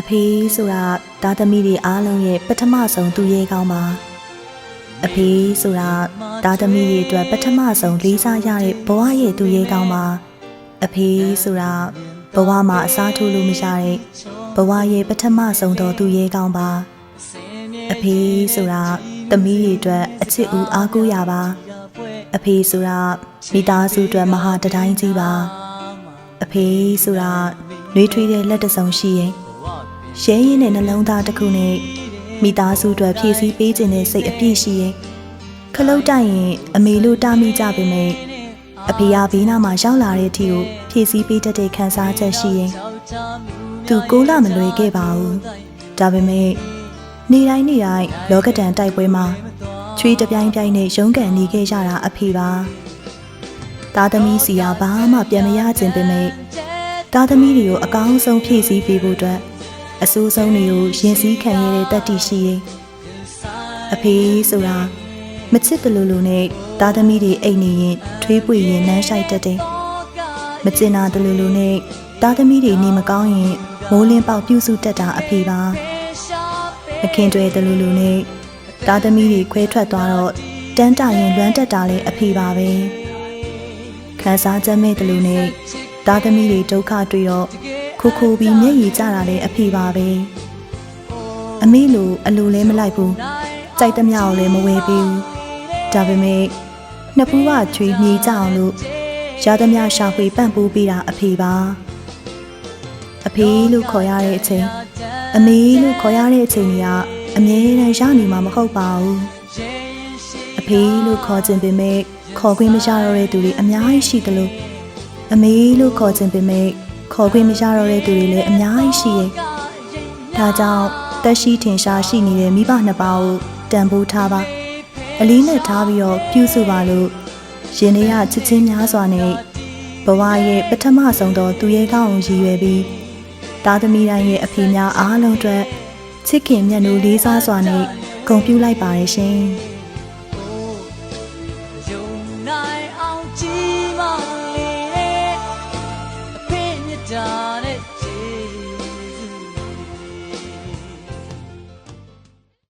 အဖေဆိုတာသားသမီးတွေအားလုံးရဲ့ပထမဆုံးသူရဲကောင်းပါအဖေဆိုတာသားသမီးတွေအတွက်ပထမဆုံးလေးစားရတဲ့ဘဝရဲ့သူရဲကောင်းပါအဖေဆိုတာဘဝမှာအစားထိုးလို့မရတဲ့ဘဝရဲ့ပထမဆုံးသောသူရဲကောင်းပါအဖေဆိုတာသမီးတွေအတွက်အချစ်ဦးအားကိုးရပါအဖေဆိုတာမိသားစုအတွက်မဟာတတိုင်းကြီးပါအဖေဆိုတာနှွေးထွေးတဲ့လက်တစ်စုံရှိရင် ရဲရင်တဲ့နှလုံးသားတစ်ခုနဲ့မိသားစုအတွက်ဖြည့်ဆည်းပေးခြင်းတဲ့စိတ်အပြည့်ရှိရင်ခလုတ်တိုက်ရင်အမေလို့တားမိကြပေမဲ့အဖေရဘေးနားမှာရောက်လာတဲ့အထိကိုဖြည့်ဆည်းပေးတတ်တဲ့ခံစားချက်ရှိရင်သူကိုးလာမလွယ်ခဲ့ပါဘူးဒါပေမဲ့နေတိုင်းနေတိုင်းလောကဒဏ်တိုက်ပွဲမှာချွေးတပြိုင်ပြိုင်နဲ့ရုန်းကန်နေခဲ့ရတာအဖေပါသားသမီးစီကဘာမှပြန်မရခြင်းပေမဲ့သားသမီးတွေကိုအကောင်းဆုံးဖြည့်ဆည်းပေးဖို့အတွက် အဆိုးဆုံးတွေကိုရင်စည်းခံရတဲ့တတ္တိရှိရင်အဖေဆိုတာမချစ်တလူလူနဲ့သားသမီးတွေအိတ်နေရင်ထွေးပွေရင်နမ်းဆိုင်တတ်တယ်မကျင်နာတလူလူနဲ့သားသမီးတွေနေမကောင်းရင်မိုးလင်းပေါက်ပြုစုတတ်တာအဖေပါမခင်တွေတလူလူနဲ့သားသမီးတွေခွဲထွက်သွားတော့တန်းတရင်လွမ်းတက်တာလည်းအဖေပါပဲခံစားချက်မဲ့တလူနဲ့သားသမီးတွေဒုက္ခတွေ့တော့ ခိုးခိုးပြီးမျက်ရည်ကျတာလည်းအဖေပါပဲအမေလိုအလိုလဲမလိုက်ဘူးကြိုက်သမျှကိုလည်းမဝယ်ပေးဘူးဒါပေမဲ့နှစ်ဖူးကချွေမြေကြအောင်လို့ရသမျှရှာဖွေပန့်ပိုးပေးတာအဖေပါအဖေလို့ခေါ်ရတဲ့အချိန်အမေလို့ခေါ်ရတဲ့အချိန်ကြီးကအမြဲတမ်းရနေမှာမဟုတ်ပါဘူးအဖေလို့ခေါ်ခြင်းပေမဲ့ခေါ်ခွင့်မရတော့တဲ့သူတွေအများကြီးရှိတယ်လို့အမေလို့ခေါ်ခြင်းပေမဲ့ ခေါ်ခွင့်မရတော့တဲ့သူတွေလည်းအများကြီးရှိရဲ့။ဒါကြောင့်တက်ရှိထင်ရှားရှိနေတဲ့မိဘနှစ်ပါးကိုတန်ဖိုးထားပါ။အလေးနဲ့ထားပြီးတော့ပြုစုပါလို့ရင်ထဲကချစ်ချင်းများစွာနဲ့ဘဝရဲ့ပထမဆုံးသောသူရဲ့ကောင်းကိုရည်ရွယ်ပြီးသားသမီးတိုင်းရဲ့အဖေများအားလုံးအတွက်ချစ်ခင်မြတ်နိုးလေးစားစွာနဲ့ဂုဏ်ပြုလိုက်ပါရရှင်။